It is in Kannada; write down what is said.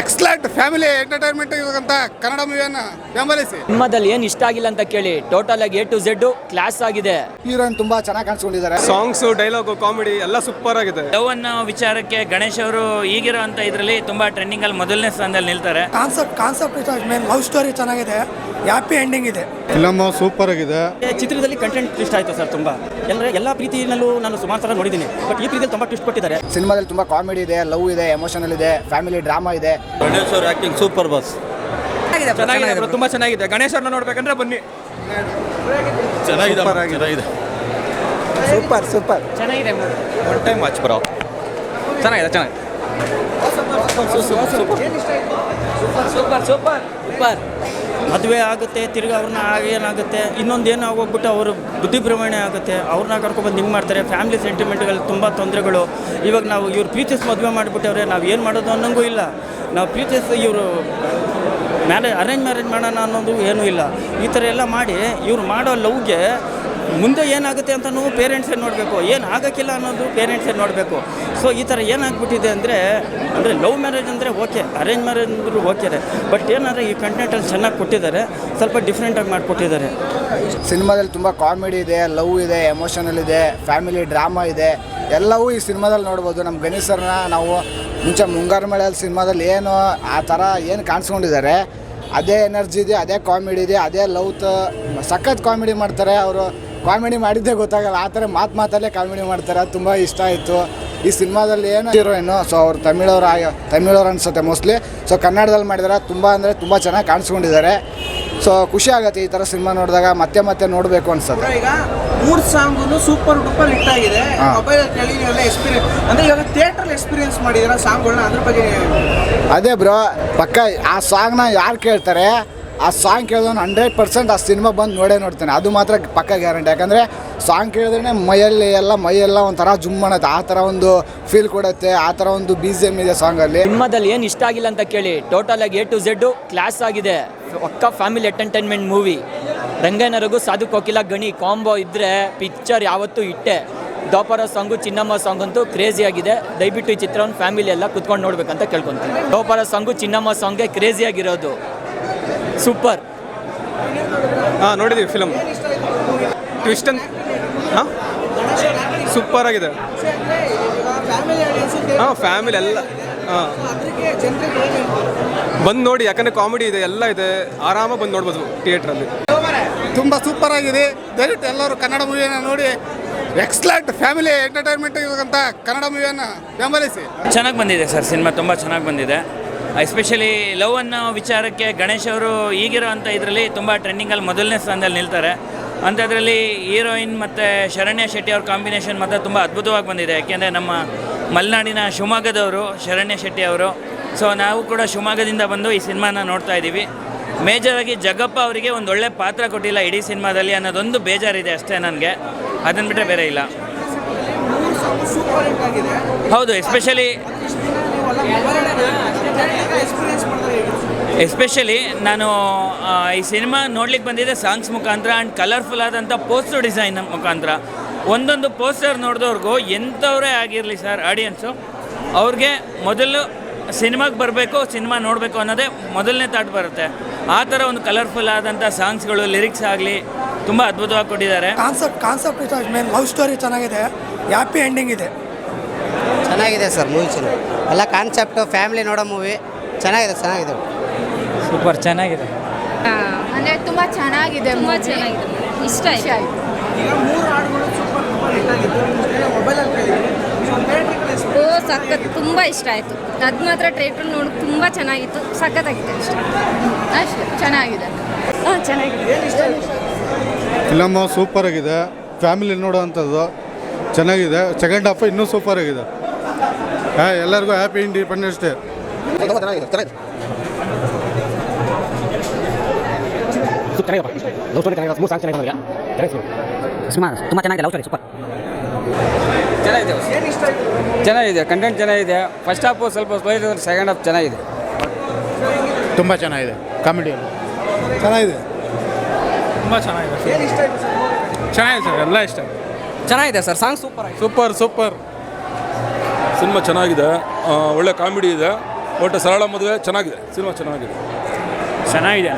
ಎಕ್ಸ್ಲೆಂಟ್ ಫ್ಯಾಮಿಲಿ ಎಂಟರ್ಟೈನ್ಮೆಂಟ್ ಇರುವಂತ ಕನ್ನಡ ಮೂವಿಯನ್ನ ಬೆಂಬಲಿಸಿ. ನಿಮ್ಮದಲ್ಲಿ ಏನು ಇಷ್ಟ ಆಗಿಲ್ಲ ಅಂತ ಕೇಳಿ ಟೋಟಲ್ ಆಗಿ ಎ ಟು ಝೆಡ್ ಕ್ಲಾಸ್ ಆಗಿದೆ. ಹೀರೋಯಿನ್ ತುಂಬಾ ಚೆನ್ನಾಗಿ ಕಾಣಿಸ್ಕೊಂಡಿದ್ದಾರೆ. ಸಾಂಗ್ಸ್ ಡೈಲಾಗ್ ಕಾಮಿಡಿ ಎಲ್ಲ ಸೂಪರ್ ಆಗಿದೆ. ಲವ್ ಅನ್ನೋ ವಿಚಾರಕ್ಕೆ ಗಣೇಶ್ ಅವರು ಈಗಿರೋ ಅಂತ ಇದರಲ್ಲಿ ತುಂಬಾ ಟ್ರೆಂಡಿಂಗ್ ಅಲ್ಲಿ ಮೊದಲನೇ ಸ್ಥಾನದಲ್ಲಿ ನಿಲ್ತಾರೆ. ಕಾನ್ಸೆಪ್ಟ್ ಕಾನ್ಸೆಪ್ಟ್ ಲವ್ ಸ್ಟೋರಿ ಚೆನ್ನಾಗಿದೆ. ಹ್ಯಾಪಿ ಎಂಡಿಂಗ್ ಇದೆ. ಫಿಲಮ್ ಸೂಪರ್ ಆಗಿದೆ. ಚಿತ್ರದಲ್ಲಿ ಕಂಟೆಂಟ್ ಇಷ್ಟ ಆಯ್ತು ಸರ್ ತುಂಬ. ಎಲ್ಲ ಎಲ್ಲ ಪ್ರೀತಿನಲ್ಲೂ ನಾನು ಸುಮಾರು ಸಲ ನೋಡಿದ್ದೀನಿ. ಬಟ್ ಈ ಪ್ರೀತಿಯಲ್ಲಿ ತುಂಬ ಟ್ವಿಸ್ಟ್ ಕೊಟ್ಟಿದ್ದಾರೆ. ಸಿನಿಮಾದಲ್ಲಿ ತುಂಬಾ ಕಾಮಿಡಿ ಇದೆ ಲವ್ ಇದೆ ಎಮೋಷನಲ್ ಇದೆ ಫ್ಯಾಮಿಲಿ ಡ್ರಾಮಾ ಇದೆ. ಗಣೇಶ್ ಅವ್ರ ಆಕ್ಟಿಂಗ್ ಸೂಪರ್ ಬಾಸ್ ಚೆನ್ನಾಗಿದೆ ತುಂಬಾ ತುಂಬ ಚೆನ್ನಾಗಿದೆ. ಗಣೇಶ್ ಅವ್ರನ್ನ ನೋಡ್ಬೇಕಂದ್ರೆ ಬನ್ನಿ. ಚೆನ್ನಾಗಿದೆ ಚೆನ್ನಾಗಿದೆ. ಸೂಪರ್ ಸೂಪರ್ ಚೆನ್ನಾಗಿದೆ ಒನ್ ಟೈಮ್ ವಾಚ್ ಬರೋ. ಚೆನ್ನಾಗಿದೆ ಚೆನ್ನಾಗಿದೆ. ಸೂಪರ್ ಸೂಪರ್ ಸೂಪರ್ ಮದುವೆ ಆಗುತ್ತೆ, ತಿರ್ಗಿ ಅವ್ರನ್ನ ಇನ್ನೊಂದು ಏನು ಆಗೋಗ್ಬಿಟ್ಟು ಅವರು ಬುದ್ಧಿ ಭ್ರಮಣೆ ಆಗುತ್ತೆ, ಅವ್ರನ್ನ ಕರ್ಕೊಬಂದು ಹಿಂಗೆ ಮಾಡ್ತಾರೆ ಫ್ಯಾಮಿಲಿ ಸೆಂಟಿಮೆಂಟ್ಗಳು ತುಂಬ ತೊಂದರೆಗಳು. ಇವಾಗ ನಾವು ಇವ್ರು ಪ್ರೀತಿಸ್ ಮದುವೆ ಮಾಡಿಬಿಟ್ಟವ್ರೆ, ನಾವು ಏನು ಮಾಡೋದು ಅನ್ನೋಂಗೂ ಇಲ್ಲ. ನಾವು ಪ್ರೀತಿಸ್ ಇವರು ಮ್ಯಾರೇಜ್ ಅರೇಂಜ್ ಮ್ಯಾರೇಜ್ ಮಾಡೋಣ ಅನ್ನೋದು ಏನೂ ಇಲ್ಲ. ಈ ಥರ ಎಲ್ಲ ಮಾಡಿ, ಇವ್ರು ಮಾಡೋ ಲವ್ಗೆ ಮುಂದೆ ಏನಾಗುತ್ತೆ ಅಂತಲೂ ಪೇರೆಂಟ್ಸೇ ನೋಡಬೇಕು. ಏನು ಆಗೋಕ್ಕಿಲ್ಲ ಅನ್ನೋದು ಪೇರೆಂಟ್ಸೇ ನೋಡಬೇಕು. ಸೊ ಈ ಥರ ಏನಾಗ್ಬಿಟ್ಟಿದೆ ಅಂದರೆ ಅಂದರೆ ಲವ್ ಮ್ಯಾರೇಜ್ ಅಂದರೆ ಓಕೆ ಅರೇಂಜ್ ಮ್ಯಾರೇಜ್ ಅಂದರೂ ಓಕೆ ಬಟ್ ಏನಾದರೆ ಈ ಕಂಟೆಂಟಲ್ಲಿ ಚೆನ್ನಾಗಿ ಕೊಟ್ಟಿದ್ದಾರೆ, ಸ್ವಲ್ಪ ಡಿಫ್ರೆಂಟಾಗಿ ಮಾಡಿಕೊಟ್ಟಿದ್ದಾರೆ. ಸಿನಿಮಾದಲ್ಲಿ ತುಂಬ ಕಾಮಿಡಿ ಇದೆ ಲವ್ ಇದೆ ಎಮೋಷನಲ್ ಇದೆ ಫ್ಯಾಮಿಲಿ ಡ್ರಾಮಾ ಇದೆ. ಎಲ್ಲವೂ ಈ ಸಿನಿಮಾದಲ್ಲಿ ನೋಡ್ಬೋದು. ನಮ್ಮ ಗಣೇಶ್ ಸರ್ನ ನಾವು ಮುಂಚೆ ಮುಂಗಾರು ಮಳೆಯಲ್ಲಿ ಸಿನಿಮಾದಲ್ಲಿ ಏನು ಆ ಥರ ಏನು ಕಾಣಿಸ್ಕೊಂಡಿದ್ದಾರೆ. ಅದೇ ಎನರ್ಜಿ ಇದೆ, ಅದೇ ಕಾಮಿಡಿ ಇದೆ, ಅದೇ ಲವ್ ಸಖತ್ ಕಾಮಿಡಿ ಮಾಡ್ತಾರೆ. ಅವರು ಕಾಮಿಡಿ ಮಾಡಿದ್ದೇ ಗೊತ್ತಾಗಲ್ಲ, ಆ ಥರ ಮಾತು ಮಾತಲ್ಲೇ ಕಾಮಿಡಿ ಮಾಡ್ತಾರೆ. ತುಂಬ ಇಷ್ಟ ಆಯಿತು. ಈ ಸಿನಿಮಾದಲ್ಲಿ ಏನು ಹೀರೋಯಿನ್ನು ಸೊ ಅವ್ರು ತಮಿಳವ್ರು ತಮಿಳವ್ರು ಅನ್ಸುತ್ತೆ ಮೋಸ್ಟ್ಲಿ. ಸೊ ಕನ್ನಡದಲ್ಲಿ ಮಾಡಿದಾರೆ, ತುಂಬ ಅಂದರೆ ತುಂಬ ಚೆನ್ನಾಗಿ ಕಾಣಿಸ್ಕೊಂಡಿದ್ದಾರೆ. ಸೊ ಖುಷಿ ಆಗುತ್ತೆ ಈ ಥರ ಸಿನಿಮಾ ನೋಡಿದಾಗ. ಮತ್ತೆ ಮತ್ತೆ ನೋಡಬೇಕು ಅನ್ಸುತ್ತೆ. ಈಗ ಮೂರು ಸಾಂಗು ಸೂಪರ್ ಡೂಪರ್ ಹಿಟ್ ಆಗಿದೆ. ಮೊಬೈಲ್ ಎಕ್ಸ್ಪೀರಿಯನ್ಸ್ ಅಂದ್ರೆ ಇವಾಗ ಥಿಯೇಟರ್ ಎಕ್ಸ್ಪೀರಿಯನ್ಸ್ ಮಾಡಿದಿರ ಸಾಂಗ್ಗಳನ್ನ ಅದ್ರ ಬಗ್ಗೆ ಅದೇ ಬ್ರೋ ಪಕ್ಕ ಆ ಸಾಂಗ್ನ ಯಾರು ಕೇಳ್ತಾರೆ? ಆ ಸಾಂಗ್ ಕೇಳಿದವನು ಹಂಡ್ರೆಡ್ ಪರ್ಸೆಂಟ್ ಆ ಸಿನಿಮಾ ಬಂದು ನೋಡೇ ನೋಡ್ತಾನೆ. ಅದು ಮಾತ್ರ ಪಕ್ಕ ಗ್ಯಾರಂಟಿ ಯಾಕಂದರೆ ಸಾಂಗ್ ಕೇಳಿದ್ರೆ ಮೈಯಲ್ಲಿ ಎಲ್ಲ, ಮೈಯೆಲ್ಲ ಒಂಥರ ಜುಮ್ ಅನ್ನತ್ತೆ. ಆ ಥರ ಒಂದು ಫೀಲ್ ಕೊಡುತ್ತೆ, ಆ ಥರ ಒಂದು ಬಿ ಜಿ ಎಂ ಇದೆ ಸಾಂಗಲ್ಲಿ ಸಿನಿಮಾದಲ್ಲಿ ಏನು ಇಷ್ಟ ಆಗಿಲ್ಲ ಅಂತ ಕೇಳಿ ಟೋಟಲ್ ಆಗಿ ಎ ಟು ಝೆಡ್ ಕ್ಲಾಸ್ ಆಗಿದೆ. ಒಕ್ಕ ಫ್ಯಾಮಿಲಿ ಎಂಟರ್ಟೈನ್ಮೆಂಟ್ ಮೂವಿ ರಂಗನರಗು ಸಾಧು ಕೋಕಿಲ ಗಣಿ ಕಾಂಬೋ ಇದ್ದರೆ ಪಿಕ್ಚರ್ ಯಾವತ್ತೂ ಇಟ್ಟೆ. ದೋಪರ ಸಾಂಗು ಚಿನ್ನಮ್ಮ ಸಾಂಗ್ ಅಂತೂ ಕ್ರೇಜಿ ಆಗಿದೆ. ದಯವಿಟ್ಟು ಈ ಚಿತ್ರವನ್ನು ಫ್ಯಾಮಿಲಿ ಎಲ್ಲ ಕುತ್ಕೊಂಡು ನೋಡ್ಬೇಕಂತ ಕೇಳ್ಕೊತೀನಿ. ದೋಪರ ಸಾಂಗು ಚಿನ್ನಮ್ಮ ಸಾಂಗ್ಗೆ ಕ್ರೇಜಿ ಆಗಿರೋದು. ಸೂಪರ್. ಹಾಂ ನೋಡಿದ್ದೀವಿ ಫಿಲಮ್ ಟ್ವಿಸ್ಟ್ ಅಂತ ಹಾಂ? ಸೂಪರ್ ಆಗಿದೆ. ಫ್ಯಾಮಿಲಿ ಆಡಿಯನ್ಸ್ ಹಾಂ ಫ್ಯಾಮಿಲಿ ಎಲ್ಲ ಹಾಂ. ಬಂದು ನೋಡಿ ಯಾಕಂದರೆ ಕಾಮಿಡಿ ಇದೆ ಎಲ್ಲ ಇದೆ. ಆರಾಮಾಗಿ ಬಂದು ನೋಡ್ಬೋದು ಥಿಯೇಟ್ರಲ್ಲಿ ತುಂಬ ಸೂಪರ್ ಆಗಿದೆ. ದಯವಿಟ್ಟು ಎಲ್ಲರೂ ಕನ್ನಡ ಮೂವಿಯನ್ನ ನೋಡಿ. ಎಕ್ಸಲೆಂಟ್ ಫ್ಯಾಮಿಲಿ ಎಂಟರ್ಟೈನ್ಮೆಂಟ್ ಇರತಕ್ಕಂಥ ಕನ್ನಡ ಮೂವಿಯನ್ನು ಬೆಂಬಲಿಸಿ. ಚೆನ್ನಾಗಿ ಬಂದಿದೆ ಸರ್ ಸಿನಿಮಾ ತುಂಬ ಚೆನ್ನಾಗಿ ಬಂದಿದೆ. ಎಸ್ಪೆಷಲಿ ಲವ್ ಅನ್ನೋ ವಿಚಾರಕ್ಕೆ ಗಣೇಶ್ ಅವರು ಈಗಿರೋ ಅಂಥ ಇದರಲ್ಲಿ ತುಂಬ ಟ್ರೆಂಡಿಂಗಲ್ಲಿ ಮೊದಲನೇ ಸ್ಥಾನದಲ್ಲಿ ನಿಲ್ತಾರೆ. ಅಂಥದ್ರಲ್ಲಿ ಹೀರೋಯಿನ್ ಮತ್ತು ಶರಣ್ಯ ಶೆಟ್ಟಿ ಅವ್ರ ಕಾಂಬಿನೇಷನ್ ಮಾತ್ರ ತುಂಬ ಅದ್ಭುತವಾಗಿ ಬಂದಿದೆ. ಯಾಕೆಂದರೆ ನಮ್ಮ ಮಲೆನಾಡಿನ ಶಿವಮೊಗ್ಗದವರು ಶರಣ್ಯ ಶೆಟ್ಟಿ ಅವರು. ಸೊ ನಾವು ಕೂಡ ಶಿವಮೊಗ್ಗದಿಂದ ಬಂದು ಈ ಸಿನಿಮಾನ ನೋಡ್ತಾ ಇದ್ದೀವಿ. ಮೇಜರಾಗಿ ಜಗ್ಗಪ್ಪ ಅವರಿಗೆ ಒಂದು ಒಳ್ಳೆ ಪಾತ್ರ ಕೊಟ್ಟಿಲ್ಲ ಇಡೀ ಸಿನಿಮಾದಲ್ಲಿ ಅನ್ನೋದೊಂದು ಬೇಜಾರಿದೆ ಅಷ್ಟೇ ನನಗೆ. ಅದನ್ನು ಬಿಟ್ಟರೆ ಬೇರೆ ಇಲ್ಲ. ಹೌದು ಎಸ್ಪೆಷಲಿ ಎಸ್ಪೆಷಲಿ ನಾನು ಈ ಸಿನಿಮಾ ನೋಡ್ಲಿಕ್ಕೆ ಬಂದಿದ್ದೆ ಸಾಂಗ್ಸ್ ಮುಖಾಂತರ ಆ್ಯಂಡ್ ಕಲರ್ಫುಲ್ ಆದಂಥ ಪೋಸ್ಟರ್ ಡಿಸೈನ್ ಮುಖಾಂತರ. ಒಂದೊಂದು ಪೋಸ್ಟರ್ ನೋಡಿದವ್ರಿಗೂ ಎಂಥವರೇ ಆಗಿರಲಿ ಸರ್ ಆಡಿಯನ್ಸು ಅವ್ರಿಗೆ ಮೊದಲು ಸಿನಿಮಾಗೆ ಬರಬೇಕು ಸಿನಿಮಾ ನೋಡಬೇಕು ಅನ್ನೋದೇ ಮೊದಲನೇ ತಾಟ್ ಬರುತ್ತೆ. ಆ ಥರ ಒಂದು ಕಲರ್ಫುಲ್ ಆದಂಥ ಸಾಂಗ್ಸ್ಗಳು ಲಿರಿಕ್ಸ್ ಆಗಲಿ, ತುಂಬ ಅದ್ಭುತವಾಗಿ ಕೊಟ್ಟಿದ್ದಾರೆ. ಕಾನ್ಸೆಪ್ಟ್ ಕಾನ್ಸೆಪ್ಟ್ ಲವ್ ಸ್ಟೋರಿ ಚೆನ್ನಾಗಿದೆ ಹ್ಯಾಪಿ ಎಂಡಿಂಗ್ ಇದೆ. ಚೆನ್ನಾಗಿದೆ ಸರ್ ಮೂವಿ ಚೆನ್ನಾಗಿ ಎಲ್ಲ ಕಾನ್ಸೆಪ್ಟು ಫ್ಯಾಮಿಲಿ ನೋಡೋ ಮೂವಿ ಚೆನ್ನಾಗಿದೆ ಚೆನ್ನಾಗಿದೆ. ಸೂಪರ್ ಚೆನ್ನಾಗಿದೆ. ಅಂದರೆ ತುಂಬ ಚೆನ್ನಾಗಿದೆ ತುಂಬ ಚೆನ್ನಾಗಿದೆ ಇಷ್ಟ ಆಯಿತು. ಓ ಸಖತ್. ತುಂಬ ಇಷ್ಟ ಆಯಿತು. ಅದು ಮಾತ್ರ ಟ್ರೇಟ್ರ್ ನೋಡಿ ತುಂಬ ಚೆನ್ನಾಗಿತ್ತು. ಸಖತ್ತಾಗಿತ್ತು ಇಷ್ಟ ಅಷ್ಟೇ ಚೆನ್ನಾಗಿದೆ. ಹಾಂ ಚೆನ್ನಾಗಿದೆ. ಫಿಲಮ್ ಸೂಪರ್ ಆಗಿದೆ. ಫ್ಯಾಮಿಲಿ ನೋಡೋ ಅಂಥದ್ದು ಚೆನ್ನಾಗಿದೆ. ಸೆಕೆಂಡ್ ಹಾಫ್ ಇನ್ನೂ ಸೂಪರ್ ಆಗಿದೆ. ಹಾಂ ಎಲ್ಲರಿಗೂ ಹ್ಯಾಪಿ ಇಂಡಿಪೆಂಡೆನ್ಸ್ ಡೇ ತುಂಬ ಚೆನ್ನಾಗಿದೆ ಲವ್ ಸ್ಟೋರಿ ಸೂಪರ್ ಚೆನ್ನಾಗಿದೆ ಕಂಟೆಂಟ್ ಚೆನ್ನಾಗಿದೆ ಫಸ್ಟ್ ಹಾಫು ಸ್ವಲ್ಪ ಸ್ಲೋ ಇದೆ ಸೆಕೆಂಡ್ ಹಾಫ್ ಚೆನ್ನಾಗಿದೆ. ತುಂಬ ಚೆನ್ನಾಗಿದೆ ಕಾಮಿಡಿ ಚೆನ್ನಾಗಿದೆ. ತುಂಬ ಚೆನ್ನಾಗಿದೆ ಚೆನ್ನಾಗಿದೆ ಸರ್ ಎಲ್ಲ ಇಷ್ಟ. ಚೆನ್ನಾಗಿದೆ sir song super super super cinema ಚೆನ್ನಾಗಿದೆ. ಒಳ್ಳೆ ಕಾಮಿಡಿ ಇದೆ. ಒಟ್ಟು ಸರಳ ಮದುವೆ ಚೆನ್ನಾಗಿದೆ. ಸಿನಿಮಾ ಚೆನ್ನಾಗಿದೆ. ಚೆನ್ನಾಗಿದೆ.